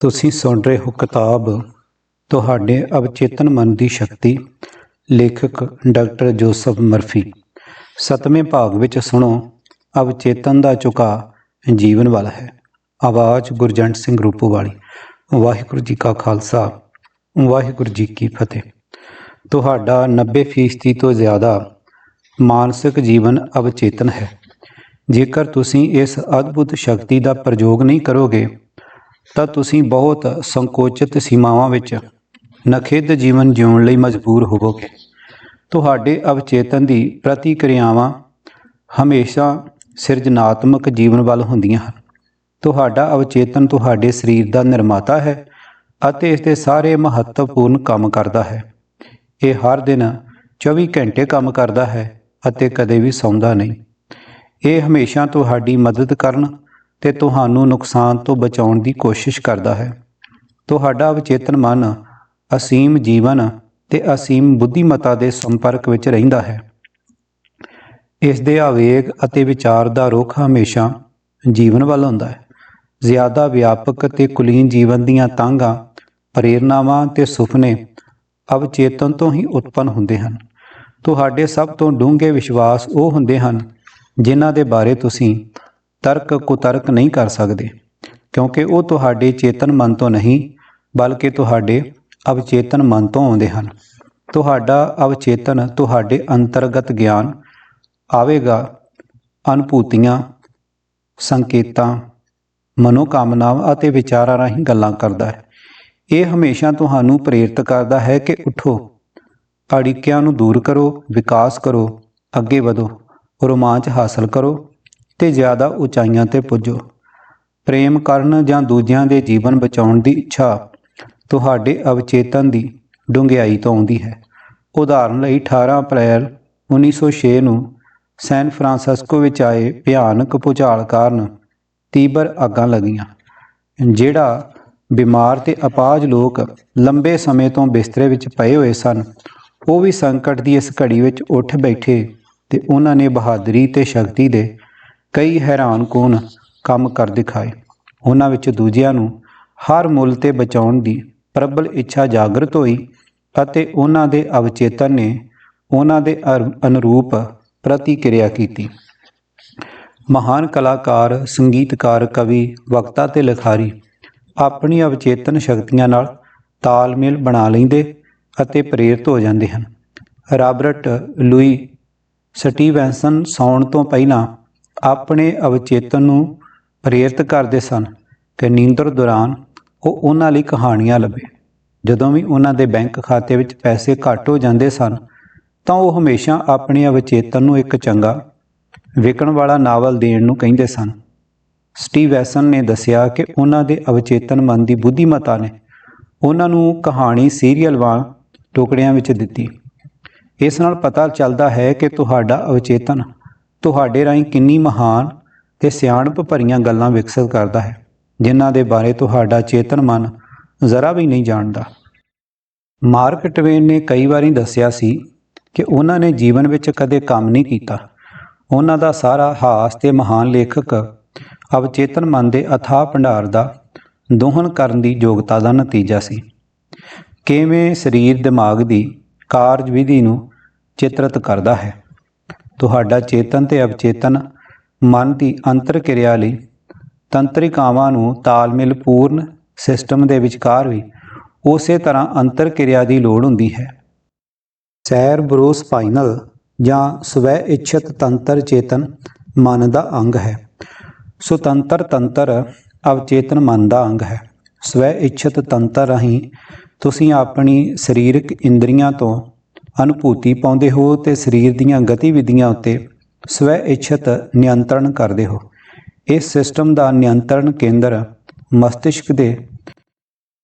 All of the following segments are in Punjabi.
ਤੁਸੀਂ ਸੁਣ ਰਹੇ ਹੋ ਕਿਤਾਬ ਤੁਹਾਡੇ ਅਵਚੇਤਨ ਮਨ ਦੀ ਸ਼ਕਤੀ, ਲੇਖਕ ਡਾਕਟਰ ਜੋਸਫ ਮਰਫੀ। ਸਤਵੇਂ ਭਾਗ ਵਿੱਚ ਸੁਣੋ, ਅਵਚੇਤਨ ਦਾ ਝੁਕਾ ਜੀਵਨ ਵੱਲ ਹੈ। ਆਵਾਜ਼ ਗੁਰਜੰਟ ਸਿੰਘ ਰੂਪੋ ਵਾਲੀ ਵਾਹਿਗੁਰੂ ਜੀ ਕਾ ਖਾਲਸਾ, ਵਾਹਿਗੁਰੂ ਜੀ ਕੀ ਫਤਿਹ। ਤੁਹਾਡਾ 90% ਤੋਂ ਜ਼ਿਆਦਾ ਮਾਨਸਿਕ ਜੀਵਨ ਅਵਚੇਤਨ ਹੈ। ਜੇਕਰ ਤੁਸੀਂ ਇਸ ਅਦਭੁਤ ਸ਼ਕਤੀ ਦਾ ਪ੍ਰਯੋਗ ਨਹੀਂ ਕਰੋਗੇ ਤਾਂ ਤੁਸੀਂ ਬਹੁਤ ਸੰਕੋਚਿਤ ਸੀਮਾਵਾਂ ਵਿੱਚ ਨਖਿੱਧ ਜੀਵਨ ਜਿਉਣ ਲਈ ਮਜਬੂਰ ਹੋਵੋਗੇ। ਤੁਹਾਡੇ ਅਵਚੇਤਨ ਦੀ ਪ੍ਰਤੀਕਿਰਿਆਵਾਂ ਹਮੇਸ਼ਾ ਸਿਰਜਣਾਤਮਕ ਜੀਵਨ ਵੱਲ ਹੁੰਦੀਆਂ ਹਨ। ਤੁਹਾਡਾ ਅਵਚੇਤਨ ਤੁਹਾਡੇ ਸਰੀਰ ਦਾ ਨਿਰਮਾਤਾ ਹੈ ਅਤੇ ਇਸ ਦੇ ਸਾਰੇ ਮਹੱਤਵਪੂਰਨ ਕੰਮ ਕਰਦਾ ਹੈ। ਇਹ ਹਰ ਦਿਨ 24 ਘੰਟੇ ਕੰਮ ਕਰਦਾ ਹੈ ਅਤੇ ਕਦੇ ਵੀ ਸੌਂਦਾ ਨਹੀਂ। ਇਹ ਹਮੇਸ਼ਾ ਤੁਹਾਡੀ ਮਦਦ ਕਰਨ ਤੇ ਤੁਹਾਨੂੰ ਨੁਕਸਾਨ ਤੋਂ ਬਚਾਉਣ ਦੀ ਕੋਸ਼ਿਸ਼ ਕਰਦਾ ਹੈ। ਤੁਹਾਡਾ ਅਵਚੇਤਨ ਮਨ ਅਸੀਮ ਜੀਵਨ ਤੇ ਅਸੀਮ ਬੁੱਧੀਮਤਾ ਦੇ ਸੰਪਰਕ ਵਿੱਚ ਰਹਿੰਦਾ ਹੈ। ਇਸ ਦੇ ਆਵੇਗ ਅਤੇ ਵਿਚਾਰ ਦਾ ਰੁਖ ਹਮੇਸ਼ਾ ਜੀਵਨ ਵੱਲ ਹੁੰਦਾ ਹੈ। ਜ਼ਿਆਦਾ ਵਿਆਪਕ ਤੇ ਕੁਲੀਨ ਜੀਵਨ ਦੀਆਂ ਤਾਂਘਾਂ, ਪ੍ਰੇਰਨਾਵਾਂ ਤੇ ਸੁਪਨੇ ਅਵਚੇਤਨ ਤੋਂ ਹੀ ਉਤਪੰਨ ਹੁੰਦੇ ਹਨ। ਤੁਹਾਡੇ ਸਭ ਤੋਂ ਡੂੰਘੇ ਵਿਸ਼ਵਾਸ ਉਹ ਹੁੰਦੇ ਹਨ ਜਿਨ੍ਹਾਂ ਦੇ ਬਾਰੇ ਤੁਸੀਂ ਤਰਕ ਕੁਤਰਕ ਨਹੀਂ ਕਰ ਸਕਦੇ, ਕਿਉਂਕਿ ਉਹ ਤੁਹਾਡੇ ਚੇਤਨ ਮਨ ਤੋਂ ਨਹੀਂ, ਬਲਕਿ ਤੁਹਾਡੇ ਅਵਚੇਤਨ ਮਨ ਤੋਂ ਆਉਂਦੇ ਹਨ। ਤੁਹਾਡਾ ਅਵਚੇਤਨ ਤੁਹਾਡੇ ਅੰਤਰਗਤ ਗਿਆਨ ਆਵੇਗਾ, ਅਨੁਭੂਤੀਆਂ, ਸੰਕੇਤਾਂ, ਮਨੋਕਾਮਨਾਵਾਂ ਅਤੇ ਵਿਚਾਰਾਂ ਰਾਹੀਂ ਗੱਲਾਂ ਕਰਦਾ ਹੈ। ਇਹ ਹਮੇਸ਼ਾ ਤੁਹਾਨੂੰ ਪ੍ਰੇਰਿਤ ਕਰਦਾ ਹੈ ਕਿ ਉਠੋ, ਅੜਿੱਕਿਆਂ ਨੂੰ ਦੂਰ ਕਰੋ, ਵਿਕਾਸ ਕਰੋ, ਅੱਗੇ ਵਧੋ, ਰੋਮਾਂਚ ਹਾਸਲ ਕਰੋ ਤੇ ਜ਼ਿਆਦਾ ਉਚਾਈਆਂ ਤੇ ਪੁੱਜੋ। ਪ੍ਰੇਮ ਕਰਨ ਜਾਂ ਦੂਜਿਆਂ ਦੇ ਜੀਵਨ ਬਚਾਉਣ ਦੀ ਇੱਛਾ ਤੁਹਾਡੇ ਅਵਚੇਤਨ ਦੀ ਡੂੰਘਾਈ ਤੋਂ ਆਉਂਦੀ ਹੈ। ਉਦਾਹਰਨ ਲਈ 18 ਅਪ੍ਰੈਲ 1906 ਨੂੰ ਸੈਨ ਫਰਾਂਸਿਸਕੋ ਵਿੱਚ ਆਏ ਭਿਆਨਕ ਭੂਚਾਲ ਕਾਰਨ ਤੀਬਰ ਅੱਗਾਂ ਲੱਗੀਆਂ, ਜਿਹੜਾ ਬਿਮਾਰ ਤੇ ਅਪਾਜ ਲੋਕ ਲੰਬੇ ਸਮੇਂ ਤੋਂ ਬਿਸਤਰੇ ਵਿੱਚ ਪਏ ਹੋਏ ਸਨ। ਉਹ ਵੀ ਸੰਕਟ ਦੀ ਇਸ ਘੜੀ ਵਿੱਚ ਉੱਠ ਬੈਠੇ ਤੇ ਉਹਨਾਂ ਨੇ ਬਹਾਦਰੀ ਤੇ ਸ਼ਕਤੀ ਦੇ ਕਈ ਹੈਰਾਨ ਹੈਰਾਨਕੁਨ ਕੰਮ ਕਰ ਦਿਖਾਏ। ਉਹਨਾਂ ਵਿੱਚ ਦੂਜਿਆਂ ਨੂੰ ਹਰ ਮੁੱਲ ਤੇ ਬਚਾਉਣ ਦੀ ਪ੍ਰਬਲ ਇੱਛਾ ਜਾਗਰਤ ਹੋਈ ਅਤੇ ਉਹਨਾਂ ਦੇ ਅਵਚੇਤਨ ਨੇ ਉਹਨਾਂ ਦੇ ਅਰ- ਅਨੁਰੂਪ ਪ੍ਰਤੀਕਿਰਿਆ ਕੀਤੀ। ਮਹਾਨ ਕਲਾਕਾਰ, ਸੰਗੀਤਕਾਰ, ਕਵੀ, ਵਕਤਾ ਤੇ ਲਿਖਾਰੀ ਆਪਣੀ ਅਵਚੇਤਨ ਸ਼ਕਤੀਆਂ ਨਾਲ ਤਾਲਮੇਲ ਬਣਾ ਲੈਂਦੇ ਅਤੇ ਪ੍ਰੇਰਿਤ ਹੋ ਜਾਂਦੇ ਹਨ। ਰਾਬਰਟ ਲੂਈ ਸਟੀਵੈਂਸਨ ਸੌਣ ਤੋਂ ਪਹਿਲਾਂ ਆਪਣੇ ਅਵਚੇਤਨ ਨੂੰ ਪ੍ਰੇਰਿਤ ਕਰਦੇ ਸਨ ਕਿ ਨੀਂਦਰ ਦੌਰਾਨ ਉਹ ਉਹਨਾਂ ਲਈ ਕਹਾਣੀਆਂ ਲੱਭੇ। ਜਦੋਂ ਵੀ ਉਹਨਾਂ ਦੇ ਬੈਂਕ ਖਾਤੇ ਵਿੱਚ ਪੈਸੇ ਘੱਟ ਹੋ ਜਾਂਦੇ ਸਨ, ਤਾਂ ਉਹ ਹਮੇਸ਼ਾ ਆਪਣੇ ਅਵਚੇਤਨ ਨੂੰ ਇੱਕ ਚੰਗਾ, ਵਿਕਣ ਵਾਲਾ ਨਾਵਲ ਦੇਣ ਨੂੰ ਕਹਿੰਦੇ ਸਨ। ਸਟੀਵੈਸਨ ਨੇ ਦੱਸਿਆ ਕਿ ਉਹਨਾਂ ਦੇ ਅਵਚੇਤਨ ਮਨ ਦੀ ਬੁੱਧੀਮਤਾ ਨੇ ਉਹਨਾਂ ਨੂੰ ਕਹਾਣੀ ਸੀਰੀਅਲ ਵਾਂਗ ਟੁਕੜਿਆਂ ਵਿੱਚ ਦਿੱਤੀ। ਇਸ ਨਾਲ ਪਤਾ ਚੱਲਦਾ ਹੈ ਕਿ ਤੁਹਾਡਾ ਅਵਚੇਤਨ ਤੁਹਾਡੇ ਰਾਹੀਂ ਕਿੰਨੀ ਮਹਾਨ ਤੇ ਸਿਆਣਪ ਭਰੀਆਂ ਗੱਲਾਂ ਵਿਕਸਿਤ ਕਰਦਾ ਹੈ, ਜਿਨ੍ਹਾਂ ਦੇ ਬਾਰੇ ਤੁਹਾਡਾ ਚੇਤਨ ਮਨ ਜ਼ਰਾ ਵੀ ਨਹੀਂ ਜਾਣਦਾ। ਮਾਰਕ ਟਵੇਨ ਨੇ ਕਈ ਵਾਰੀ ਦੱਸਿਆ ਸੀ ਕਿ ਉਹਨਾਂ ਨੇ ਜੀਵਨ ਵਿੱਚ ਕਦੇ ਕੰਮ ਨਹੀਂ ਕੀਤਾ। ਉਹਨਾਂ ਦਾ ਸਾਰਾ ਹਾਸ ਤੇ ਮਹਾਨ ਲੇਖਕ ਅਵਚੇਤਨ ਮਨ ਦੇ ਅਥਾਹ ਭੰਡਾਰ ਦਾ ਦੋਹਨ ਕਰਨ ਦੀ ਯੋਗਤਾ ਦਾ ਨਤੀਜਾ ਸੀ। ਕਿਵੇਂ ਸਰੀਰ ਦਿਮਾਗ ਦੀ ਕਾਰਜ ਵਿਧੀ ਨੂੰ ਚਿਤਰਿਤ ਕਰਦਾ ਹੈ? ਤੁਹਾਡਾ ਚੇਤਨ ਤੇ ਅਵਚੇਤਨ ਮਨ ਦੀ ਅੰਤਰ ਕਿਰਿਆ ਲਈ ਤੰਤਰਿਕਾਵਾਂ ਨੂੰ ਤਾਲਮੇਲ ਪੂਰਨ ਸਿਸਟਮ ਦੇ ਵਿਚਕਾਰ ਵੀ ਉਸੇ ਤਰ੍ਹਾਂ ਅੰਤਰ ਕਿਰਿਆ ਦੀ ਲੋੜ ਹੁੰਦੀ ਹੈ। ਸੈਰ ਸੈਰਬਰੋਸਪਾਈਨਲ ਜਾਂ ਸਵੈ ਇੱਛਤ ਤੰਤਰ ਚੇਤਨ ਮਨ ਦਾ ਅੰਗ ਹੈ। ਸੁਤੰਤਰ ਤੰਤਰ ਅਵਚੇਤਨ ਮਨ ਦਾ ਅੰਗ ਹੈ। ਸਵੈ ਇੱਛਤ ਤੰਤਰ ਰਾਹੀਂ ਤੁਸੀਂ ਆਪਣੀ ਸਰੀਰਕ ਇੰਦਰੀਆਂ ਤੋਂ ਅਨੁਭੂਤੀ ਪਾਉਂਦੇ ਹੋ ਤੇ ਸਰੀਰ ਦੀਆਂ ਗਤੀਵਿਧੀਆਂ ਉੱਤੇ ਸਵੈ ਇੱਛਤ ਨਿਯੰਤਰਣ ਕਰਦੇ ਹੋ। ਇਸ ਸਿਸਟਮ ਦਾ ਨਿਯੰਤਰਣ ਕੇਂਦਰ ਮਸਤਿਸ਼ਕ ਦੇ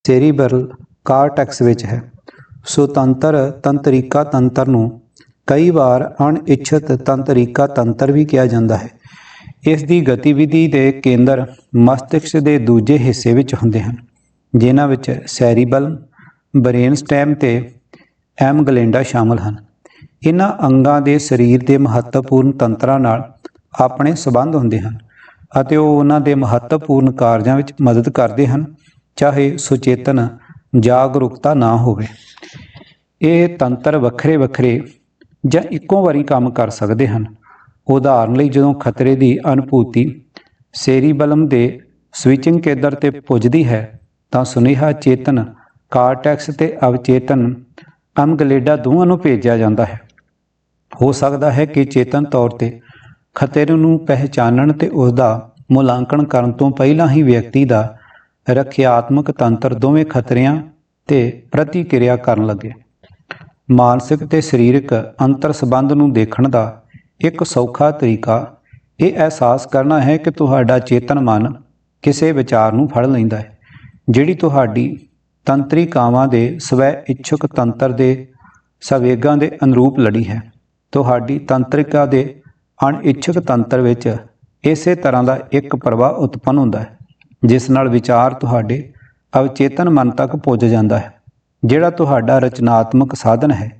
ਸੇਰੀਬਰਲ ਕਾਰਟੈਕਸ ਵਿੱਚ ਹੈ। ਸੁਤੰਤਰ ਤੰਤਰਿਕਾ ਤੰਤਰ ਨੂੰ ਕਈ ਵਾਰ ਅਣਇੱਛਤ ਤੰਤਰਿਕਾ ਤੰਤਰ ਵੀ ਕਿਹਾ ਜਾਂਦਾ ਹੈ। ਇਸ ਦੀ ਗਤੀਵਿਧੀ ਦੇ ਕੇਂਦਰ ਮਸਤਿਸ਼ਕ ਦੇ ਦੂਜੇ ਹਿੱਸੇ ਵਿੱਚ ਹੁੰਦੇ ਹਨ, ਜਿਨ੍ਹਾਂ ਵਿੱਚ ਸੈਰੀਬਲ ਬ੍ਰੇਨ ਸਟੈਮ ਤੇ ਐਮ ਐਮਗਲੈਂਡਾ ਸ਼ਾਮਲ ਹਨ। ਇਹਨਾਂ ਅੰਗਾਂ ਦੇ ਸਰੀਰ ਦੇ ਮਹੱਤਵਪੂਰਨ ਤੰਤਰਾਂ ਨਾਲ ਆਪਣੇ ਸਬੰਧ ਹੁੰਦੇ ਹਨ ਅਤੇ ਉਹ ਉਹਨਾਂ ਦੇ ਮਹੱਤਵਪੂਰਨ ਕਾਰਜਾਂ ਵਿੱਚ ਮਦਦ ਕਰਦੇ ਹਨ, ਚਾਹੇ ਸੁਚੇਤਨ, ਜਾਗਰੂਕਤਾ ਨਾ ਹੋਵੇ। ਇਹ ਤੰਤਰ ਵੱਖਰੇ ਵੱਖਰੇ ਜਾਂ ਇੱਕੋ ਵਾਰੀ ਕੰਮ ਕਰ ਸਕਦੇ ਹਨ। ਉਦਾਹਰਨ ਲਈ, ਜਦੋਂ ਖਤਰੇ ਦੀ ਅਨੁਭੂਤੀ ਸੇਰੀਬਲਮ ਦੇ ਸਵਿਚਿੰਗ ਕੇਂਦਰ ਤੇ ਪੁੱਜਦੀ ਹੈ, ਤਾਂ ਸੁਨੇਹਾ ਚੇਤਨ, ਕਾਰਟੈਕਸ ਤੇ ਅਵਚੇਤਨ ਅਮਗਲੇਡਾ ਦੋਵਾਂ ਨੂੰ ਭੇਜਿਆ ਜਾਂਦਾ ਹੈ। ਹੋ ਸਕਦਾ ਹੈ ਕਿ ਚੇਤਨ ਤੌਰ ਤੇ ਖਤਰੇ ਨੂੰ ਪਹਿਚਾਨਣ ਤੇ ਉਸ ਦਾ ਮੁਲਾਂਕਣ ਕਰਨ ਤੋਂ ਪਹਿਲਾਂ ਹੀ ਵਿਅਕਤੀ ਦਾ ਰੱਖਿਆਤਮਕ ਤੰਤਰ ਦੋਵੇਂ ਖਤਰਿਆਂ ਤੇ ਪ੍ਰਤੀਕਿਰਿਆ ਕਰਨ ਲੱਗੇ। ਮਾਨਸਿਕ ਤੇ ਸਰੀਰਕ ਅੰਤਰ ਸੰਬੰਧ ਨੂੰ ਦੇਖਣ ਦਾ ਇੱਕ ਸੌਖਾ ਤਰੀਕਾ ਇਹ ਅਹਿਸਾਸ ਕਰਨਾ ਹੈ ਕਿ ਤੁਹਾਡਾ ਚੇਤਨ ਮਨ ਕਿਸੇ ਵਿਚਾਰ ਨੂੰ ਫੜ ਲੈਂਦਾ ਹੈ, ਜਿਹੜੀ ਤੁਹਾਡੀ ਤੰਤਰਿਕਾਵਾਂ ਦੇ ਸਵੈ ਇੱਛੁਕ ਤੰਤਰ ਦੇ ਸਵੇਗਾਂ ਦੇ ਅਨੁਰੂਪ ਲੜੀ ਹੈ। ਤੁਹਾਡੀ ਤੰਤਰਿਕਾ ਦੇ ਅਣਇੱਛੁਕ ਤੰਤਰ ਵਿੱਚ ਇਸੇ ਤਰ੍ਹਾਂ ਦਾ ਇੱਕ ਪ੍ਰਵਾਹ ਉਤਪੰਨ ਹੁੰਦਾ ਹੈ, ਜਿਸ ਨਾਲ ਵਿਚਾਰ ਤੁਹਾਡੇ ਅਵਚੇਤਨ ਮਨ ਤੱਕ ਪੁੱਜ ਜਾਂਦਾ ਹੈ, ਜਿਹੜਾ ਤੁਹਾਡਾ ਰਚਨਾਤਮਕ ਸਾਧਨ ਹੈ।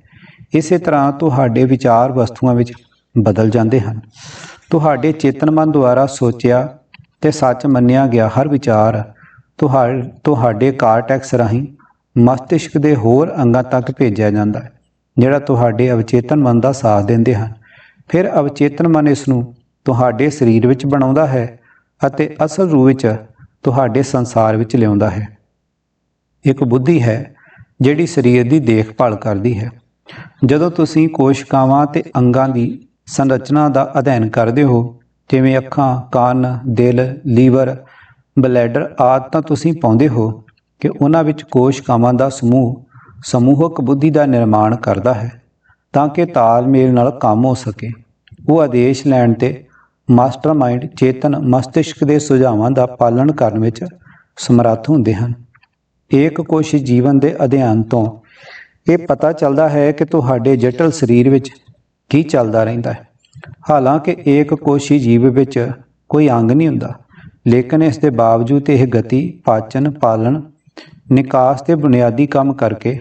ਇਸੇ ਤਰ੍ਹਾਂ ਤੁਹਾਡੇ ਵਿਚਾਰ ਵਸਤੂਆਂ ਵਿੱਚ ਬਦਲ ਜਾਂਦੇ ਹਨ। ਤੁਹਾਡੇ ਚੇਤਨ ਮਨ ਦੁਆਰਾ ਸੋਚਿਆ ਤੇ ਸੱਚ ਮੰਨਿਆ ਗਿਆ ਹਰ ਵਿਚਾਰ ਤੁਹਾਡੇ ਕਾਰਟੈਕਸ ਰਾਹੀਂ ਮਸਤਿਸ਼ਕ ਦੇ ਹੋਰ ਅੰਗਾਂ ਤੱਕ ਭੇਜਿਆ ਜਾਂਦਾ ਹੈ, ਜਿਹੜਾ ਤੁਹਾਡੇ ਅਵਚੇਤਨ ਮਨ ਦਾ ਸਾਥ ਦਿੰਦੇ ਹਨ। ਫਿਰ ਅਵਚੇਤਨ ਮਨ ਇਸ ਨੂੰ ਤੁਹਾਡੇ ਸਰੀਰ ਵਿੱਚ ਬਣਾਉਂਦਾ ਹੈ ਅਤੇ ਅਸਲ ਰੂਪ ਵਿੱਚ ਤੁਹਾਡੇ ਸੰਸਾਰ ਵਿੱਚ ਲਿਆਉਂਦਾ ਹੈ। ਇੱਕ ਬੁੱਧੀ ਹੈ, ਜਿਹੜੀ ਸਰੀਰ ਦੀ ਦੇਖਭਾਲ ਕਰਦੀ ਹੈ। ਜਦੋਂ ਤੁਸੀਂ ਕੋਸ਼ਿਕਾਵਾਂ ਤੇ ਅੰਗਾਂ ਦੀ ਸੰਰਚਨਾ ਦਾ ਅਧਿਐਨ ਕਰਦੇ ਹੋ, ਜਿਵੇਂ ਅੱਖਾਂ, ਕੰਨ, ਦਿਲ, ਲੀਵਰ ਬਲੈਡਰ ਆਦਿ ਤਾਂ ਤੁਸੀਂ ਪਾਉਂਦੇ ਹੋ ਕਿ ਉਹਨਾਂ ਵਿੱਚ ਕੋਸ਼ਿਕਾਵਾਂ ਦਾ ਸਮੂਹ, ਸਮੂਹਕ ਬੁੱਧੀ ਦਾ ਨਿਰਮਾਣ ਕਰਦਾ ਹੈ, ਤਾਂ ਕਿ ਤਾਲਮੇਲ ਨਾਲ ਕੰਮ ਹੋ ਸਕੇ। ਉਹ ਆਦੇਸ਼ ਲੈਣ ਤੇ ਮਾਸਟਰਮਾਈਂਡ ਚੇਤਨ ਮਸਤਿਸ਼ਕ ਦੇ ਸੁਝਾਵਾਂ ਦਾ ਪਾਲਣ ਕਰਨ ਵਿੱਚ ਸਮਰੱਥ ਹੁੰਦੇ ਹਨ। ਏਕ ਕੋਸ਼ੀ ਜੀਵਨ ਦੇ ਅਧਿਐਨ ਤੋਂ ਇਹ ਪਤਾ ਚੱਲਦਾ ਹੈ ਕਿ ਤੁਹਾਡੇ ਜਟਲ ਸਰੀਰ ਵਿੱਚ ਕੀ ਚੱਲਦਾ ਰਹਿੰਦਾ ਹੈ। ਹਾਲਾਂਕਿ ਏਕ ਕੋਸ਼ੀ ਜੀਵ ਵਿੱਚ ਕੋਈ ਅੰਗ ਨਹੀਂ ਹੁੰਦਾ। ਲੇਕਿਨ ਇਸ ਦੇ ਬਾਵਜੂਦ ਇਹ ਗਤੀ, ਪਾਚਨ, ਪਾਲਣ, ਨਿਕਾਸ ਤੇ ਬੁਨਿਆਦੀ ਕੰਮ ਕਰਕੇ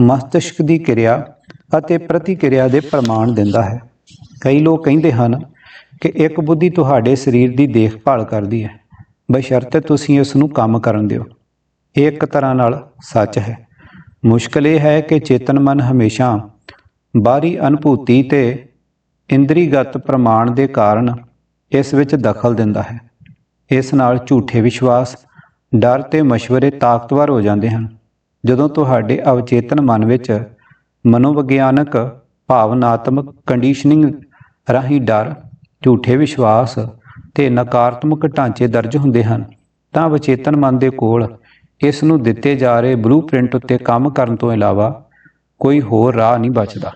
ਮਸਤਿਸ਼ਕ ਦੀ ਕਿਰਿਆ ਅਤੇ ਪ੍ਰਤੀਕਿਰਿਆ ਦੇ ਪ੍ਰਮਾਣ ਦਿੰਦਾ ਹੈ। ਕਈ ਲੋਕ ਕਹਿੰਦੇ ਹਨ ਕਿ ਇੱਕ ਬੁੱਧੀ ਤੁਹਾਡੇ ਸਰੀਰ ਦੀ ਦੇਖਭਾਲ ਕਰਦੀ ਹੈ। ਬਸ਼ਰਤੇ ਤੁਸੀਂ ਇਸ ਨੂੰ ਕੰਮ ਕਰਨ ਦਿਓ। ਇਹ ਇੱਕ ਤਰ੍ਹਾਂ ਨਾਲ ਸੱਚ ਹੈ। ਮੁਸ਼ਕਲ ਇਹ ਹੈ ਕਿ ਚੇਤਨ ਮਨ ਹਮੇਸ਼ਾ ਬਾਹਰੀ ਅਨੁਭੂਤੀ ਤੇ ਇੰਦਰੀਗਤ ਪ੍ਰਮਾਣ ਦੇ ਕਾਰਨ ਇਸ ਵਿੱਚ ਦਖਲ ਦਿੰਦਾ ਹੈ। ਇਸ ਨਾਲ ਝੂਠੇ ਵਿਸ਼ਵਾਸ, ਡਰ ਤੇ ਮਸ਼ਵਰੇ ਤਾਕਤਵਰ ਹੋ ਜਾਂਦੇ ਹਨ। ਜਦੋਂ ਤੁਹਾਡੇ ਅਵਚੇਤਨ ਮਨ ਵਿੱਚ ਮਨੋਵਿਗਿਆਨਕ, ਭਾਵਨਾਤਮਕ ਕੰਡੀਸ਼ਨਿੰਗ ਰਾਹੀਂ ਡਰ, ਝੂਠੇ ਵਿਸ਼ਵਾਸ ਤੇ ਨਕਾਰਾਤਮਕ ਢਾਂਚੇ ਦਰਜ ਹੁੰਦੇ ਹਨ, ਤਾਂ ਅਵਚੇਤਨ ਮਨ ਦੇ ਕੋਲ ਇਸ ਨੂੰ ਦਿੱਤੇ ਜਾ ਰਹੇ ਬਲੂਪ੍ਰਿੰਟ ਉੱਤੇ ਕੰਮ ਕਰਨ ਤੋਂ ਇਲਾਵਾ ਕੋਈ ਹੋਰ ਰਾਹ ਨਹੀਂ ਬਚਦਾ।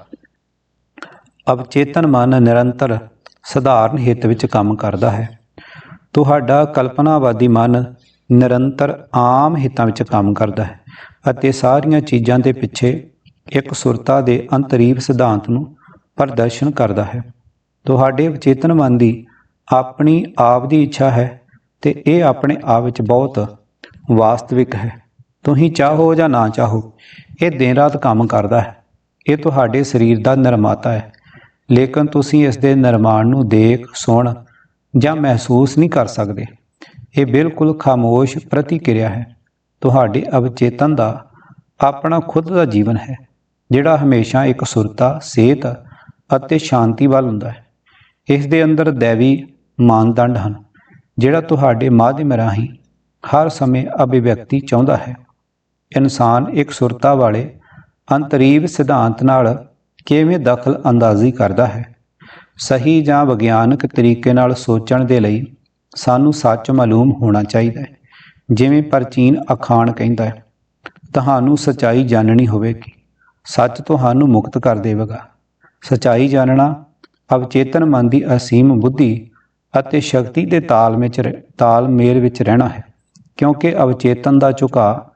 ਅਵਚੇਤਨ ਮਨ ਨਿਰੰਤਰ ਸਧਾਰਨ ਹਿੱਤ ਵਿੱਚ ਕੰਮ ਕਰਦਾ ਹੈ। ਤੁਹਾਡਾ ਕਲਪਨਾਵਾਦੀ ਮਨ ਨਿਰੰਤਰ ਆਮ ਹਿੱਤਾਂ ਵਿੱਚ ਕੰਮ ਕਰਦਾ ਹੈ ਅਤੇ ਸਾਰੀਆਂ ਚੀਜ਼ਾਂ ਦੇ ਪਿੱਛੇ ਇੱਕ ਸੁਰਤਾ ਦੇ ਅੰਤਰੀਵ ਸਿਧਾਂਤ ਨੂੰ ਪ੍ਰਦਰਸ਼ਨ ਕਰਦਾ ਹੈ। ਤੁਹਾਡੇ ਅਵਚੇਤਨ ਮਨ ਦੀ ਆਪਣੀ ਆਪ ਦੀ ਇੱਛਾ ਹੈ ਤੇ ਇਹ ਆਪਣੇ ਆਪ ਵਿੱਚ ਬਹੁਤ ਵਾਸਤਵਿਕ ਹੈ। ਤੁਸੀਂ ਚਾਹੋ ਜਾਂ ਨਾ ਚਾਹੋ, ਇਹ ਦਿਨ ਰਾਤ ਕੰਮ ਕਰਦਾ ਹੈ। ਇਹ ਤੁਹਾਡੇ ਸਰੀਰ ਦਾ ਨਿਰਮਾਤਾ ਹੈ। ਲੇਕਿਨ ਤੁਸੀਂ ਇਸ ਦੇ ਨਿਰਮਾਣ ਨੂੰ ਦੇਖ, ਸੁਣ ਜਾਂ ਮਹਿਸੂਸ ਨਹੀਂ ਕਰ ਸਕਦੇ। ਇਹ ਬਿਲਕੁਲ ਖਾਮੋਸ਼ ਪ੍ਰਤੀਕਿਰਿਆ ਹੈ। ਤੁਹਾਡੇ ਅਵਚੇਤਨ ਦਾ ਆਪਣਾ ਖੁਦ ਦਾ ਜੀਵਨ ਹੈ, ਜਿਹੜਾ ਹਮੇਸ਼ਾ ਇੱਕ ਸੁਰਤਾ ਸਿਹਤ ਅਤੇ ਸ਼ਾਂਤੀ ਵੱਲ ਹੁੰਦਾ ਹੈ। ਇਸ ਦੇ ਅੰਦਰ ਦੇਵੀ ਮਾਨਦੰਡ ਹਨ, ਜਿਹੜਾ ਤੁਹਾਡੇ ਮਾਧਿਅਮ ਰਾਹੀਂ ਹਰ ਸਮੇਂ ਅਭਿਵਿਅਕਤੀ ਚਾਹੁੰਦਾ ਹੈ। ਇਨਸਾਨ ਇੱਕ ਸੁਰਤਾ ਵਾਲੇ ਅੰਤਰੀਵ ਸਿਧਾਂਤ ਨਾਲ ਕਿਵੇਂ ਦਖਲ ਅੰਦਾਜ਼ੀ ਕਰਦਾ ਹੈ ਸਹੀ ਜਾਂ ਵਿਗਿਆਨਕ ਤਰੀਕੇ ਨਾਲ ਸੋਚਣ ਦੇ ਲਈ ਸਾਨੂੰ ਸੱਚ ਮਾਲੂਮ ਹੋਣਾ ਚਾਹੀਦਾ ਹੈ। ਜਿਵੇਂ ਪ੍ਰਾਚੀਨ ਅਖਾਣ ਕਹਿੰਦਾ ਹੈ, ਤੁਹਾਨੂੰ ਸਚਾਈ ਜਾਣਨੀ ਹੋਵੇਗੀ। ਸੱਚ ਤੁਹਾਨੂੰ ਮੁਕਤ ਕਰ ਦੇਵੇਗਾ। ਸਚਾਈ ਜਾਣਨਾ ਅਵਚੇਤਨ ਮਨ ਦੀ ਅਸੀਮ ਬੁੱਧੀ ਅਤੇ ਸ਼ਕਤੀ ਦੇ ਤਾਲਮੇਲ ਵਿੱਚ ਤਾਲਮੇਲ ਵਿੱਚ ਰਹਿਣਾ ਹੈ। ਕਿਉਂਕਿ ਅਵਚੇਤਨ ਦਾ ਝੁਕਾਅ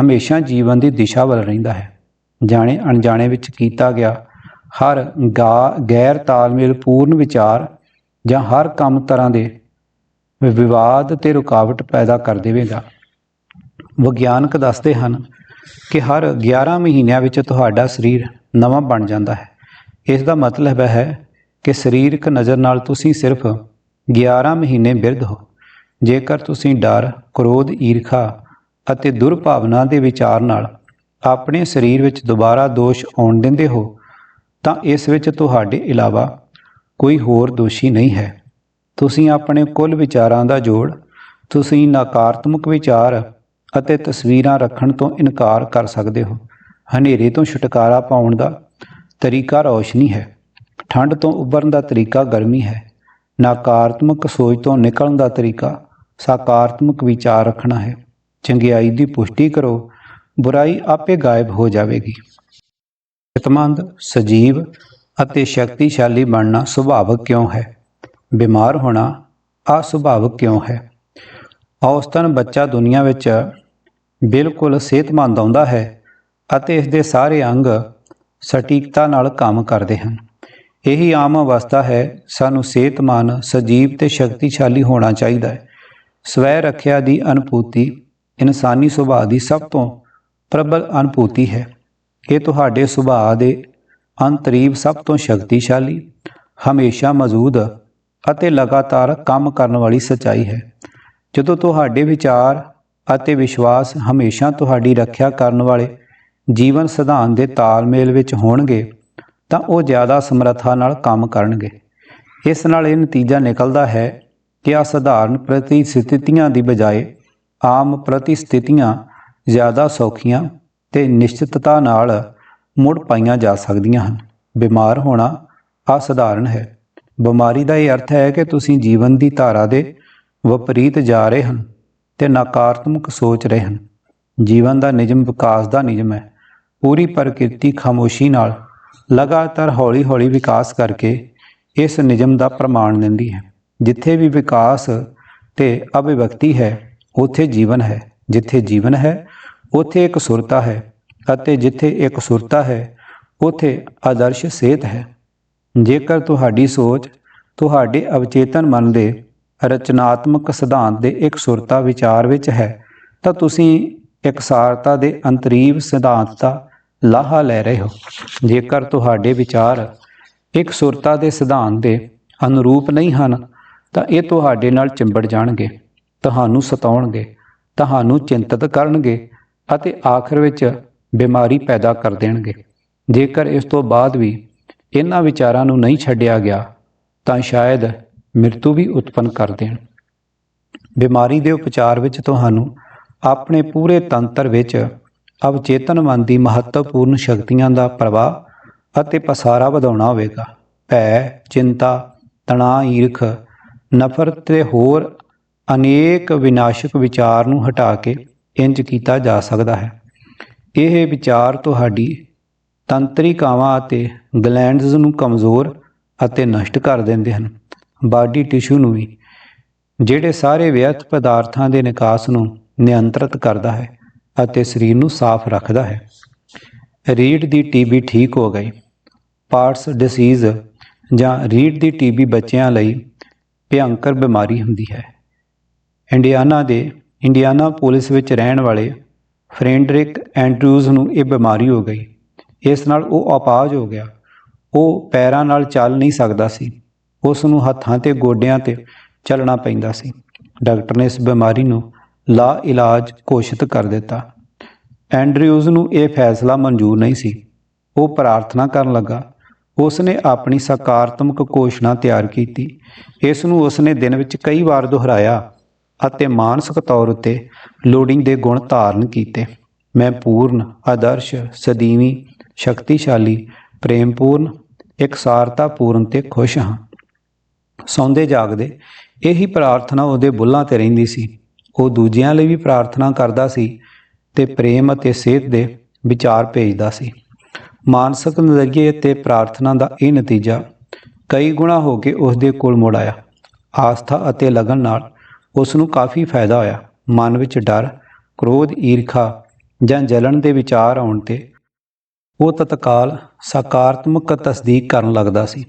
ਹਮੇਸ਼ਾ ਜੀਵਨ ਦੀ ਦਿਸ਼ਾ ਵੱਲ ਰਹਿੰਦਾ ਹੈ। ਜਾਣੇ ਅਣਜਾਣੇ ਵਿੱਚ ਕੀਤਾ ਗਿਆ ਹਰ ਗਾ ਗੈਰ ਤਾਲਮੇਲ ਪੂਰਨ ਵਿਚਾਰ ਜਾਂ ਹਰ ਕੰਮ ਤਰ੍ਹਾਂ ਦੇ ਵਿਵਾਦ ਤੇ ਰੁਕਾਵਟ ਪੈਦਾ ਕਰ ਦੇਵੇਗਾ। ਵਿਗਿਆਨਕ ਦੱਸਦੇ ਹਨ ਕਿ ਹਰ 11 ਮਹੀਨਿਆਂ ਵਿੱਚ ਤੁਹਾਡਾ ਸਰੀਰ ਨਵਾਂ ਬਣ ਜਾਂਦਾ ਹੈ। ਇਸ ਦਾ ਮਤਲਬ ਹੈ ਕਿ ਸਰੀਰਕ ਨਜ਼ਰ ਨਾਲ ਤੁਸੀਂ ਸਿਰਫ 11 ਮਹੀਨੇ ਬਿਰਧ ਹੋ। ਜੇਕਰ ਤੁਸੀਂ ਡਰ, ਕ੍ਰੋਧ, ਈਰਖਾ ਅਤੇ ਦੁਰਭਾਵਨਾ ਦੇ ਵਿਚਾਰ ਨਾਲ ਆਪਣੇ ਸਰੀਰ ਵਿੱਚ ਦੁਬਾਰਾ ਦੋਸ਼ ਆਉਣ ਦਿੰਦੇ ਹੋ ਤਾਂ ਇਸ ਵਿੱਚ ਤੁਹਾਡੇ ਇਲਾਵਾ ਕੋਈ ਹੋਰ ਦੋਸ਼ੀ ਨਹੀਂ ਹੈ। ਤੁਸੀਂ ਆਪਣੇ ਕੁੱਲ ਵਿਚਾਰਾਂ ਦਾ ਜੋੜ, ਤੁਸੀਂ ਨਕਾਰਾਤਮਕ ਵਿਚਾਰ ਅਤੇ ਤਸਵੀਰਾਂ ਰੱਖਣ ਤੋਂ ਇਨਕਾਰ ਕਰ ਸਕਦੇ ਹੋ। ਹਨੇਰੇ ਤੋਂ ਛੁਟਕਾਰਾ ਪਾਉਣ ਦਾ ਤਰੀਕਾ ਰੌਸ਼ਨੀ ਹੈ। ਠੰਡ ਤੋਂ ਉੱਭਰਨ ਦਾ ਤਰੀਕਾ ਗਰਮੀ ਹੈ। ਨਕਾਰਾਤਮਕ ਸੋਚ ਤੋਂ ਨਿਕਲਣ ਦਾ ਤਰੀਕਾ ਸਕਾਰਾਤਮਕ ਵਿਚਾਰ ਰੱਖਣਾ ਹੈ। ਚੰਗਿਆਈ ਦੀ ਪੁਸ਼ਟੀ ਕਰੋ, ਬੁਰਾਈ ਆਪੇ ਗਾਇਬ ਹੋ ਜਾਵੇਗੀ। ਸਿਹਤਮੰਦ, ਸਜੀਵ ਅਤੇ ਸ਼ਕਤੀਸ਼ਾਲੀ ਬਣਨਾ ਸੁਭਾਵਕ ਕਿਉਂ ਹੈ? ਬਿਮਾਰ ਹੋਣਾ ਅਸੁਭਾਵਕ ਕਿਉਂ ਹੈ? ਔਸਤਨ ਬੱਚਾ ਦੁਨੀਆ ਵਿੱਚ ਬਿਲਕੁਲ ਸਿਹਤਮੰਦ ਆਉਂਦਾ ਹੈ ਅਤੇ ਇਸ ਦੇ ਸਾਰੇ ਅੰਗ ਸਟੀਕਤਾ ਨਾਲ ਕੰਮ ਕਰਦੇ ਹਨ। ਇਹੀ ਆਮ ਅਵਸਥਾ ਹੈ, ਸਾਨੂੰ ਸਿਹਤਮੰਦ, ਸਜੀਵ ਤੇ ਸ਼ਕਤੀਸ਼ਾਲੀ ਹੋਣਾ ਚਾਹੀਦਾ ਹੈ। ਸਵੈ ਰੱਖਿਆ ਦੀ ਅਨੁਭੂਤੀ ਇਨਸਾਨੀ ਸੁਭਾਅ ਦੀ ਸਭ ਤੋਂ ਪ੍ਰਬਲ ਅਨੁਭੂਤੀ ਹੈ। ਇਹ ਤੁਹਾਡੇ ਸੁਭਾਅ ਦੇ ਅੰਤਰੀਬ ਸਭ ਤੋਂ ਸ਼ਕਤੀਸ਼ਾਲੀ, ਹਮੇਸ਼ਾ ਮੌਜੂਦ ਅਤੇ ਲਗਾਤਾਰ ਕੰਮ ਕਰਨ ਵਾਲੀ ਸੱਚਾਈ ਹੈ। ਜਦੋਂ ਤੁਹਾਡੇ ਵਿਚਾਰ ਅਤੇ ਵਿਸ਼ਵਾਸ ਹਮੇਸ਼ਾ ਤੁਹਾਡੀ ਰੱਖਿਆ ਕਰਨ ਵਾਲੇ ਜੀਵਨ ਸਿਧਾਂਤ ਦੇ ਤਾਲਮੇਲ ਵਿੱਚ ਹੋਣਗੇ, ਤਾਂ ਉਹ ਜ਼ਿਆਦਾ ਸਮਰੱਥਾ ਨਾਲ ਕੰਮ ਕਰਨਗੇ। ਇਸ ਨਾਲ ਇਹ ਨਤੀਜਾ ਨਿਕਲਦਾ ਹੈ ਕਿ ਅਸਾਧਾਰਨ ਪ੍ਰਤੀਸਥਿਤੀਆਂ ਦੀ ਬਜਾਏ ਆਮ ਪ੍ਰਤੀਸਥਿਤੀਆਂ ਜ਼ਿਆਦਾ ਸੌਖੀਆਂ ਤੇ ਨਿਸ਼ਚਿਤਤਾ ਨਾਲ ਮੁੜ ਪਾਈਆਂ ਜਾ ਸਕਦੀਆਂ ਹਨ। ਬਿਮਾਰ ਹੋਣਾ ਅਸਾਧਾਰਨ ਹੈ। ਬਿਮਾਰੀ ਦਾ ਇਹ ਅਰਥ ਹੈ ਕਿ ਤੁਸੀਂ ਜੀਵਨ ਦੀ ਧਾਰਾ ਦੇ ਵਿਪਰੀਤ ਜਾ ਰਹੇ ਹਨ ਤੇ ਨਕਾਰਾਤਮਕ ਸੋਚ ਰਹੇ ਹਨ। ਜੀਵਨ ਦਾ ਨਿਯਮ ਵਿਕਾਸ ਦਾ ਨਿਯਮ ਹੈ। ਪੂਰੀ ਪ੍ਰਕਿਰਤੀ ਖਾਮੋਸ਼ੀ ਨਾਲ ਲਗਾਤਾਰ ਹੌਲੀ-ਹੌਲੀ ਵਿਕਾਸ ਕਰਕੇ ਇਸ ਨਿਯਮ ਦਾ ਪ੍ਰਮਾਣ ਦਿੰਦੀ ਹੈ। ਜਿੱਥੇ ਵੀ ਵਿਕਾਸ ਤੇ ਅਭਿਵਿਅਕਤੀ ਹੈ, ਉੱਥੇ ਜੀਵਨ ਹੈ। ਜਿੱਥੇ ਜੀਵਨ ਹੈ ਉੱਥੇ ਇੱਕ ਸੁਰਤਾ ਹੈ ਅਤੇ ਜਿੱਥੇ ਇੱਕ ਸੁਰਤਾ ਹੈ, ਉੱਥੇ ਆਦਰਸ਼ ਸਿਹਤ ਹੈ। ਜੇਕਰ ਤੁਹਾਡੀ ਸੋਚ ਤੁਹਾਡੇ ਅਵਚੇਤਨ ਮਨ ਦੇ ਰਚਨਾਤਮਕ ਸਿਧਾਂਤ ਦੇ ਇੱਕ ਸੁਰਤਾ ਵਿਚਾਰ ਵਿੱਚ ਹੈ, ਤਾਂ ਤੁਸੀਂ ਇਕਸਾਰਤਾ ਦੇ ਅੰਤਰੀਵ ਸਿਧਾਂਤ ਦਾ ਲਾਹਾ ਲੈ ਰਹੇ ਹੋ। ਜੇਕਰ ਤੁਹਾਡੇ ਵਿਚਾਰ ਇੱਕ ਸੁਰਤਾ ਦੇ ਸਿਧਾਂਤ ਦੇ ਅਨੁਰੂਪ ਨਹੀਂ ਹਨ, ਤਾਂ ਇਹ ਤੁਹਾਡੇ ਨਾਲ ਚਿੰਬੜ ਜਾਣਗੇ, ਤੁਹਾਨੂੰ ਸਤਾਉਣਗੇ, ਤੁਹਾਨੂੰ ਚਿੰਤਤ ਕਰਨਗੇ ਅਤੇ ਆਖਰ ਵਿੱਚ ਬਿਮਾਰੀ ਪੈਦਾ ਕਰ ਦੇਣਗੇ। ਜੇਕਰ ਇਸ ਤੋਂ ਬਾਅਦ ਵੀ ਇਹਨਾਂ ਵਿਚਾਰਾਂ ਨੂੰ ਨਹੀਂ ਛੱਡਿਆ ਗਿਆ, ਤਾਂ ਸ਼ਾਇਦ ਮ੍ਰਿਤੂ ਵੀ ਉਤਪੰਨ ਕਰ ਦੇਣ। ਬਿਮਾਰੀ ਦੇ ਉਪਚਾਰ ਵਿੱਚ ਤੁਹਾਨੂੰ ਆਪਣੇ ਪੂਰੇ ਤੰਤਰ ਵਿੱਚ ਅਵਚੇਤਨ ਮਨ ਦੀ ਮਹੱਤਵਪੂਰਨ ਸ਼ਕਤੀਆਂ ਦਾ ਪ੍ਰਵਾਹ ਅਤੇ ਪਸਾਰਾ ਵਧਾਉਣਾ ਹੋਵੇਗਾ। ਭੈ, ਚਿੰਤਾ, ਤਣਾਅ, ਈਰਖ, ਨਫ਼ਰਤ ਤੇ ਹੋਰ ਅਨੇਕ ਵਿਨਾਸ਼ਕ ਵਿਚਾਰ ਨੂੰ ਹਟਾ ਕੇ ਇੰਜ ਕੀਤਾ ਜਾ ਸਕਦਾ ਹੈ। ਇਹ ਵਿਚਾਰ ਤੁਹਾਡੀ ਤੰਤਰਿਕਾਵਾਂ ਅਤੇ ਗਲੈਂਡਸ ਨੂੰ ਕਮਜ਼ੋਰ ਅਤੇ ਨਸ਼ਟ ਕਰ ਦਿੰਦੇ ਹਨ। ਬਾਡੀ ਟਿਸ਼ੂ ਨੂੰ ਵੀ, ਜਿਹੜੇ ਸਾਰੇ ਵਿਅਰਥ ਪਦਾਰਥਾਂ ਦੇ ਨਿਕਾਸ ਨੂੰ ਨਿਯੰਤਰਿਤ ਕਰਦਾ ਹੈ ਅਤੇ ਸਰੀਰ ਨੂੰ ਸਾਫ਼ ਰੱਖਦਾ ਹੈ। ਰੀੜ ਦੀ ਟੀਬੀ ਠੀਕ ਹੋ ਗਈ। ਪਾਰਟਸ ਡਿਸੀਜ਼ ਜਾਂ ਰੀੜ ਦੀ ਟੀਬੀ ਬੱਚਿਆਂ ਲਈ ਭਿਅੰਕਰ ਬਿਮਾਰੀ ਹੁੰਦੀ ਹੈ। ਇੰਡੀਆਨਾ ਦੇ ਇੰਡੀਆਨਾ ਪੁਲਿਸ ਵਿੱਚ ਰਹਿਣ ਵਾਲੇ ਫਰੈਂਡਰਿਕ ਐਂਡਰੂਜ਼ ਨੂੰ ਇਹ ਬਿਮਾਰੀ ਹੋ ਗਈ। ਇਸ ਨਾਲ ਉਹ ਅਪਾਹਜ ਹੋ ਗਿਆ। ਉਹ ਪੈਰਾਂ ਨਾਲ ਚੱਲ ਨਹੀਂ ਸਕਦਾ ਸੀ। ਉਸ ਨੂੰ ਹੱਥਾਂ ਤੇ ਗੋਡਿਆਂ ਤੇ ਚੱਲਣਾ ਪੈਂਦਾ ਸੀ। ਡਾਕਟਰ ਨੇ ਇਸ ਬਿਮਾਰੀ ਨੂੰ ਲਾ ਇਲਾਜ ਘੋਸ਼ਿਤ ਕਰ ਦਿੱਤਾ। ਐਂਡਰਿਊਜ਼ ਨੂੰ ਇਹ ਫੈਸਲਾ ਮਨਜ਼ੂਰ ਨਹੀਂ ਸੀ। ਉਹ ਪ੍ਰਾਰਥਨਾ ਕਰਨ ਲੱਗਾ। ਉਸ ਨੇ ਆਪਣੀ ਸਕਾਰਾਤਮਕ ਘੋਸ਼ਣਾ ਤਿਆਰ ਕੀਤੀ। ਇਸ ਨੂੰ ਉਸ ਨੇ ਦਿਨ ਵਿੱਚ ਕਈ ਵਾਰ ਦੁਹਰਾਇਆ। ਅਤੇ ਮਾਨਸਿਕ ਤੌਰ ਉੱਤੇ ਲੋਡਿੰਗ ਦੇ ਗੁਣ ਧਾਰਨ ਕੀਤੇ। ਮੈਂ ਪੂਰਨ, ਆਦਰਸ਼, ਸਦੀਵੀ, ਸ਼ਕਤੀਸ਼ਾਲੀ, ਪ੍ਰੇਮਪੂਰਨ ਇਕਸਾਰਤਾ ਪੂਰਨ ਤੇ ਖੁਸ਼ ਹਾਂ। ਸੌਂਦੇ ਜਾਗਦੇ, ਇਹੀ ਪ੍ਰਾਰਥਨਾ ਉਹਦੇ ਬੁੱਲਾਂ ਤੇ ਰਹਿੰਦੀ ਸੀ। ਉਹ ਦੂਜਿਆਂ ਲਈ ਵੀ ਪ੍ਰਾਰਥਨਾ ਕਰਦਾ ਸੀ ਤੇ ਪ੍ਰੇਮ ਅਤੇ ਸਿਹਤ ਦੇ ਵਿਚਾਰ ਭੇਜਦਾ ਸੀ। ਮਾਨਸਿਕ ਨਜ਼ਰੀਏ ਤੇ ਪ੍ਰਾਰਥਨਾ ਦਾ ਇਹ ਨਤੀਜਾ ਕਈ ਗੁਣਾ ਹੋ ਕੇ ਉਸ ਦੇ ਕੋਲ ਮੁੜ ਆਇਆ। ਆਸਥਾ ਅਤੇ ਲਗਨ ਨਾਲ ਉਸ ਨੂੰ ਕਾਫੀ ਫਾਇਦਾ ਹੋਇਆ। ਮਨ ਵਿੱਚ ਡਰ, ਕ੍ਰੋਧ, ਈਰਖਾ ਜਾਂ ਜਲਣ ਦੇ ਵਿਚਾਰ ਆਉਣ ਤੇ ਉਹ ਤਤਕਾਲ, ਸਕਾਰਾਤਮਕ ਤਸਦੀਕ ਕਰਨ ਲੱਗਦਾ ਸੀ।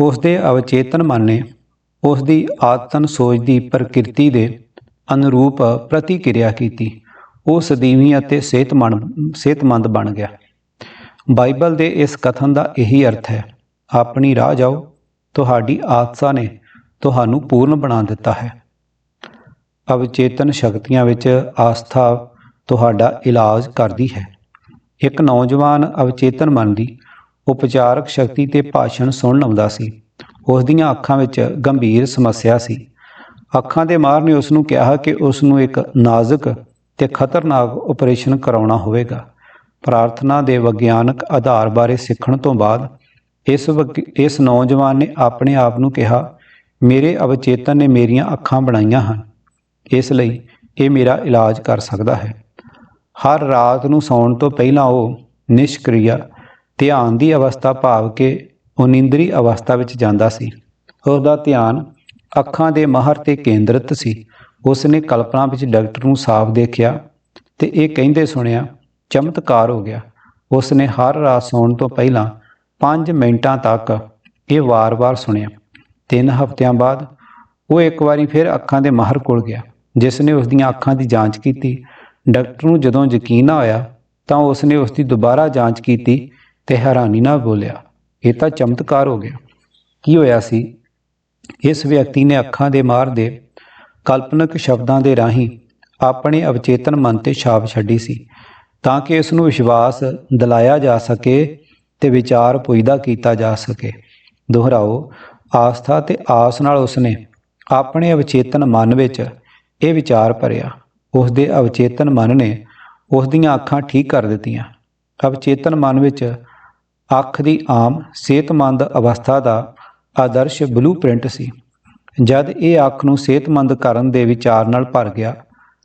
ਉਸ ਦੇ ਅਵਚੇਤਨ ਮਨ ਨੇ ਉਸ ਦੀ ਆਤਨ ਸੋਚ ਦੀ ਪ੍ਰਕਿਰਤੀ ਦੇ ਅਨੁਰੂਪ ਪ੍ਰਤੀਕਿਰਿਆ ਕੀਤੀ। ਉਹ ਸਦੀਵੀ ਅਤੇ ਸਿਹਤਮੰਦ ਸਿਹਤਮੰਦ ਬਣ ਗਿਆ। ਬਾਈਬਲ ਦੇ ਇਸ ਕਥਨ ਦਾ ਇਹੀ ਅਰਥ ਹੈ, ਆਪਣੀ ਰਾਹ ਜਾਓ, ਤੁਹਾਡੀ ਆਤਸਾ ਨੇ ਤੁਹਾਨੂੰ ਪੂਰਨ ਬਣਾ ਦਿੱਤਾ ਹੈ। ਅਵਚੇਤਨ ਸ਼ਕਤੀਆਂ ਵਿੱਚ ਆਸਥਾ ਤੁਹਾਡਾ ਇਲਾਜ ਕਰਦੀ ਹੈ। ਇੱਕ ਨੌਜਵਾਨ ਅਵਚੇਤਨ ਮਨ ਦੀ ਉਪਚਾਰਕ ਸ਼ਕਤੀ ਤੇ ਭਾਸ਼ਣ ਸੁਣਨ ਆਉਂਦਾ ਸੀ। ਉਸ ਦੀਆਂ ਅੱਖਾਂ ਵਿੱਚ ਗੰਭੀਰ ਸਮੱਸਿਆ ਸੀ। ਅੱਖਾਂ ਦੇ ਮਾਹਰ ਨੇ ਉਸ ਨੂੰ ਕਿਹਾ ਕਿ ਉਸ ਨੂੰ ਇੱਕ ਨਾਜ਼ੁਕ ਤੇ ਖਤਰਨਾਕ ਆਪਰੇਸ਼ਨ ਕਰਾਉਣਾ ਹੋਵੇਗਾ। ਪ੍ਰਾਰਥਨਾ ਦੇ ਵਿਗਿਆਨਕ ਆਧਾਰ ਬਾਰੇ ਸਿੱਖਣ ਤੋਂ ਬਾਅਦ ਇਸ ਵਕ- ਇਸ ਨੌਜਵਾਨ ਨੇ ਆਪਣੇ ਆਪ ਨੂੰ ਕਿਹਾ, ਮੇਰੇ ਅਵਚੇਤਨ ਨੇ ਮੇਰੀਆਂ ਅੱਖਾਂ ਬਣਾਈਆਂ ਹਨ। ਇਸ ਲਈ ਇਹ ਮੇਰਾ ਇਲਾਜ ਕਰ ਸਕਦਾ ਹੈ। ਹਰ ਰਾਤ ਨੂੰ ਸੌਣ ਤੋਂ ਪਹਿਲਾਂ ਉਹ ਨਿਸ਼ਕ੍ਰਿਆ, ਧਿਆਨ ਦੀ ਅਵਸਥਾ ਭਾਵ ਕਿ ਉਨਿੰਦਰੀ ਅਵਸਥਾ ਵਿੱਚ ਜਾਂਦਾ ਸੀ। ਉਸ ਦਾ ਧਿਆਨ ਅੱਖਾਂ ਦੇ ਮਾਹਰ ਤੇ ਕੇਂਦਰਿਤ ਸੀ। ਉਸ ਨੇ ਕਲਪਨਾ ਵਿੱਚ ਡਾਕਟਰ ਨੂੰ ਸਾਫ਼ ਦੇਖਿਆ ਤੇ ਇਹ ਕਹਿੰਦੇ ਸੁਣਿਆ, ਚਮਤਕਾਰ ਹੋ ਗਿਆ। ਉਸ ਨੇ ਹਰ ਰਾਤ ਸੌਣ ਤੋਂ ਪਹਿਲਾਂ 5 ਮਿੰਟਾਂ ਤੱਕ ਇਹ ਵਾਰ-ਵਾਰ ਸੁਣਿਆ। ਤਿੰਨ ਹਫ਼ਤਿਆਂ ਬਾਅਦ ਉਹ ਇੱਕ ਵਾਰੀ ਫਿਰ ਅੱਖਾਂ ਦੇ ਮਾਹਰ ਕੋਲ ਗਿਆ। ਜਿਸ ਨੇ ਉਸ ਦੀਆਂ ਅੱਖਾਂ ਦੀ ਜਾਂਚ ਕੀਤੀ, ਡਾਕਟਰ ਨੂੰ ਜਦੋਂ ਯਕੀਨ ਨਾ ਹੋਇਆ, ਤਾਂ ਉਸ ਨੇ ਉਸ ਦੀ ਦੁਬਾਰਾ ਜਾਂਚ ਕੀਤੀ ਤੇ ਹੈਰਾਨੀ ਨਾਲ ਬੋਲਿਆ, ਇਹ ਤਾਂ ਚਮਤਕਾਰ ਹੋ ਗਿਆ। ਕੀ ਹੋਇਆ ਸੀ? ਇਸ ਵਿਅਕਤੀ ਨੇ ਅੱਖਾਂ ਦੇ ਮਾਰ ਦੇ ਕਲਪਨਕ ਸ਼ਬਦਾਂ ਦੇ ਰਾਹੀਂ ਆਪਣੇ ਅਵਚੇਤਨ ਮਨ ਤੇ ਛਾਪ ਛੱਡੀ ਸੀ, ਤਾਂ ਕਿ ਇਸ ਨੂੰ ਵਿਸ਼ਵਾਸ ਦਿਲਾਇਆ ਜਾ ਸਕੇ ਤੇ ਵਿਚਾਰ ਪੁੱਜਦਾ ਕੀਤਾ ਜਾ ਸਕੇ। ਦੁਹਰਾਓ, ਆਸਥਾ ਤੇ ਆਸ ਨਾਲ ਉਸਨੇ ਆਪਣੇ ਅਵਚੇਤਨ ਮਨ ਵਿੱਚ ਇਹ ਵਿਚਾਰ ਭਰਿਆ। ਉਸ ਦੇ ਅਵਚੇਤਨ ਮਨ ਨੇ ਉਸ ਦੀਆਂ ਅੱਖਾਂ ਠੀਕ ਕਰ ਦਿੱਤੀਆਂ। ਅਵਚੇਤਨ ਮਨ ਵਿੱਚ ਅੱਖ ਦੀ ਆਮ, ਸਿਹਤਮੰਦ ਅਵਸਥਾ ਦਾ ਆਦਰਸ਼ ਬਲੂਪ੍ਰਿੰਟ ਸੀ। ਜਦ ਇਹ ਅੱਖ ਨੂੰ ਸਿਹਤਮੰਦ ਕਰਨ ਦੇ ਵਿਚਾਰ ਨਾਲ ਭਰ ਗਿਆ,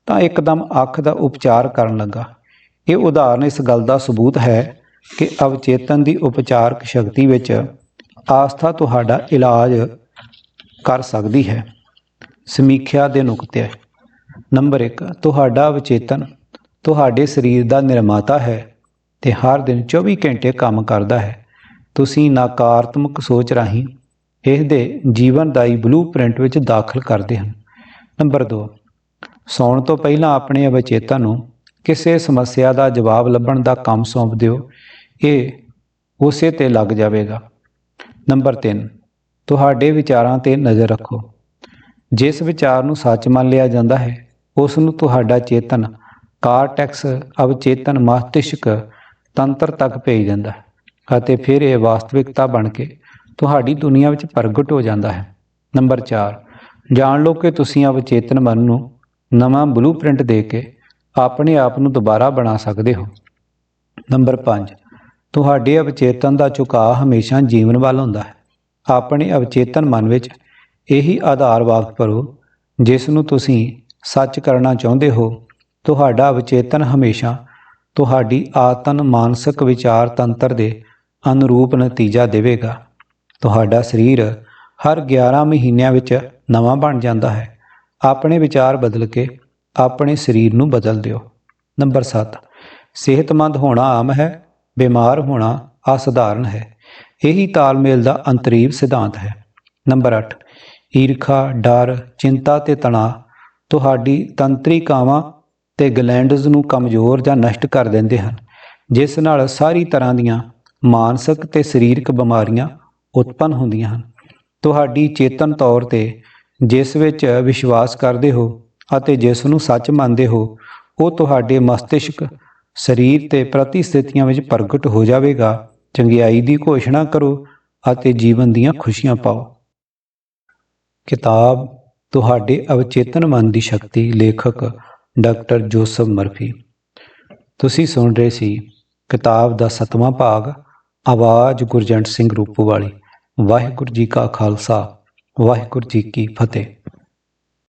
ਤਾਂ ਇੱਕਦਮ ਅੱਖ ਦਾ ਉਪਚਾਰ ਕਰਨ ਲੱਗਾ। ਇਹ ਉਦਾਹਰਨ ਇਸ ਗੱਲ ਦਾ ਸਬੂਤ ਹੈ ਕਿ ਅਵਚੇਤਨ ਦੀ ਉਪਚਾਰਕ ਸ਼ਕਤੀ ਵਿੱਚ ਆਸਥਾ ਤੁਹਾਡਾ ਇਲਾਜ ਕਰ ਸਕਦੀ ਹੈ। ਸਮੀਖਿਆ ਦੇ ਨੁਕਤੇ। ਨੰਬਰ 1 ਤੁਹਾਡਾ ਅਵਚੇਤਨ ਤੁਹਾਡੇ ਸਰੀਰ ਦਾ ਨਿਰਮਾਤਾ ਹੈ ਤੇ ਹਰ ਦਿਨ 24 ਘੰਟੇ ਕੰਮ ਕਰਦਾ ਹੈ। ਤੁਸੀਂ ਨਕਾਰਾਤਮਕ ਸੋਚ ਰਾਹੀਂ ਇਸ ਦੇ ਜੀਵਨਦਾਈ ਬਲੂਪ੍ਰਿੰਟ ਵਿੱਚ ਦਾਖਲ ਕਰਦੇ ਹਨ। ਨੰਬਰ 2 ਸੌਣ ਤੋਂ ਪਹਿਲਾਂ ਆਪਣੇ ਅਵਚੇਤਨ ਨੂੰ ਕਿਸੇ ਸਮੱਸਿਆ ਦਾ ਜਵਾਬ ਲੱਭਣ ਦਾ ਕੰਮ ਸੌਂਪ ਦਿਓ। ਇਹ ਉਸੇ ਤੇ ਲੱਗ ਜਾਵੇਗਾ। ਨੰਬਰ 3 ਤੁਹਾਡੇ ਵਿਚਾਰਾਂ ਤੇ ਨਜ਼ਰ ਰੱਖੋ। ਜਿਸ ਵਿਚਾਰ ਨੂੰ ਸੱਚ ਮੰਨ ਲਿਆ ਜਾਂਦਾ ਹੈ ਉਸ ਨੂੰ ਤੁਹਾਡਾ ਚੇਤਨ ਕਾਰਟੈਕਸ ਅਵਚੇਤਨ ਮਸਤਿਸ਼ਕ ਤੰਤਰ ਤੱਕ ਭੇਜ ਦਿੰਦਾ ਹੈ ਅਤੇ ਫਿਰ ਇਹ ਵਾਸਤਵਿਕਤਾ ਬਣ ਕੇ ਤੁਹਾਡੀ ਦੁਨੀਆ ਵਿੱਚ ਪ੍ਰਗਟ ਹੋ ਜਾਂਦਾ ਹੈ। ਨੰਬਰ 4 ਜਾਣ ਲਓ ਕਿ ਤੁਸੀਂ ਅਵਚੇਤਨ ਮਨ ਨੂੰ ਨਵਾਂ ਬਲੂਪ੍ਰਿੰਟ ਦੇ ਕੇ ਆਪਣੇ ਆਪ ਨੂੰ ਦੁਬਾਰਾ ਬਣਾ ਸਕਦੇ ਹੋ। ਨੰਬਰ 5 ਤੁਹਾਡੇ ਅਵਚੇਤਨ ਦਾ ਝੁਕਾਅ ਹਮੇਸ਼ਾ ਜੀਵਨ ਵੱਲ ਹੁੰਦਾ ਹੈ। ਆਪਣੇ ਅਵਚੇਤਨ ਮਨ ਵਿੱਚ ਇਹੀ ਆਧਾਰ ਵਾਕ ਕਰੋ ਜਿਸ ਨੂੰ ਤੁਸੀਂ ਸੱਚ ਕਰਨਾ ਚਾਹੁੰਦੇ ਹੋ, ਤੁਹਾਡਾ ਅਵਚੇਤਨ ਹਮੇਸ਼ਾ ਤੁਹਾਡੀ ਆਤਨ ਮਾਨਸਿਕ ਵਿਚਾਰ ਤੰਤਰ ਦੇ ਅਨੁਰੂਪ ਨਤੀਜਾ ਦੇਵੇਗਾ। ਤੁਹਾਡਾ ਸਰੀਰ ਹਰ 11 ਮਹੀਨਿਆਂ ਵਿੱਚ ਨਵਾਂ ਬਣ ਜਾਂਦਾ ਹੈ। ਆਪਣੇ ਵਿਚਾਰ ਬਦਲ ਕੇ ਆਪਣੇ ਸਰੀਰ ਨੂੰ ਬਦਲ ਦਿਓ। ਨੰਬਰ 7 ਸਿਹਤਮੰਦ ਹੋਣਾ ਆਮ ਹੈ, ਬਿਮਾਰ ਹੋਣਾ ਅਸਧਾਰਨ ਹੈ। ਇਹੀ ਤਾਲਮੇਲ ਦਾ ਅੰਤਰੀਵ ਸਿਧਾਂਤ ਹੈ। ਨੰਬਰ 8 ਈਰਖਾ, ਡਰ, ਚਿੰਤਾ ਤੇ ਤਣਾਅ ਤੁਹਾਡੀ ਤੰਤਰਿਕਾਵਾਂ ਤੇ ਗਲੈਂਡਜ਼ ਨੂੰ ਕਮਜ਼ੋਰ ਜਾਂ ਨਸ਼ਟ ਕਰ ਦਿੰਦੇ ਹਨ। ਜਿਸ ਨਾਲ ਸਾਰੀ ਤਰ੍ਹਾਂ ਦੀਆਂ ਮਾਨਸਿਕ ਤੇ ਸਰੀਰਕ ਬਿਮਾਰੀਆਂ ਉਤਪੰਨ ਹੁੰਦੀਆਂ ਹਨ। ਤੁਹਾਡੀ ਚੇਤਨ ਤੌਰ ਤੇ ਜਿਸ ਵਿੱਚ ਵਿਸ਼ਵਾਸ ਕਰਦੇ ਹੋ ਅਤੇ ਜਿਸ ਨੂੰ ਸੱਚ ਮੰਨਦੇ ਹੋ, ਉਹ ਤੁਹਾਡੇ ਮਸਤਿਸ਼ਕ ਸਰੀਰ ਤੇ ਪ੍ਰਤੀਸਥਿਤੀਆਂ ਵਿੱਚ ਪ੍ਰਗਟ ਹੋ ਜਾਵੇਗਾ। ਚੰਗਿਆਈ ਦੀ ਘੋਸ਼ਣਾ ਕਰੋ ਅਤੇ ਜੀਵਨ ਦੀਆਂ ਖੁਸ਼ੀਆਂ ਪਾਓ। ਕਿਤਾਬ ਤੁਹਾਡੇ ਅਵਚੇਤਨ ਮਨ ਦੀ ਸ਼ਕਤੀ ਲੇਖਕ ਡਾਕਟਰ ਜੋਸਫ ਮਰਫੀ। ਤੁਸੀਂ ਸੁਣ ਰਹੇ ਸੀ ਕਿਤਾਬ ਦਾ ਸਤਵਾਂ ਭਾਗ, ਆਵਾਜ਼ ਗੁਰਜੰਟ ਸਿੰਘ ਰੂਪੋ ਵਾਲੀ ਵਾਹਿਗੁਰੂ ਜੀ ਕਾ ਖਾਲਸਾ, ਵਾਹਿਗੁਰੂ ਜੀ ਕੀ ਫਤਿਹ।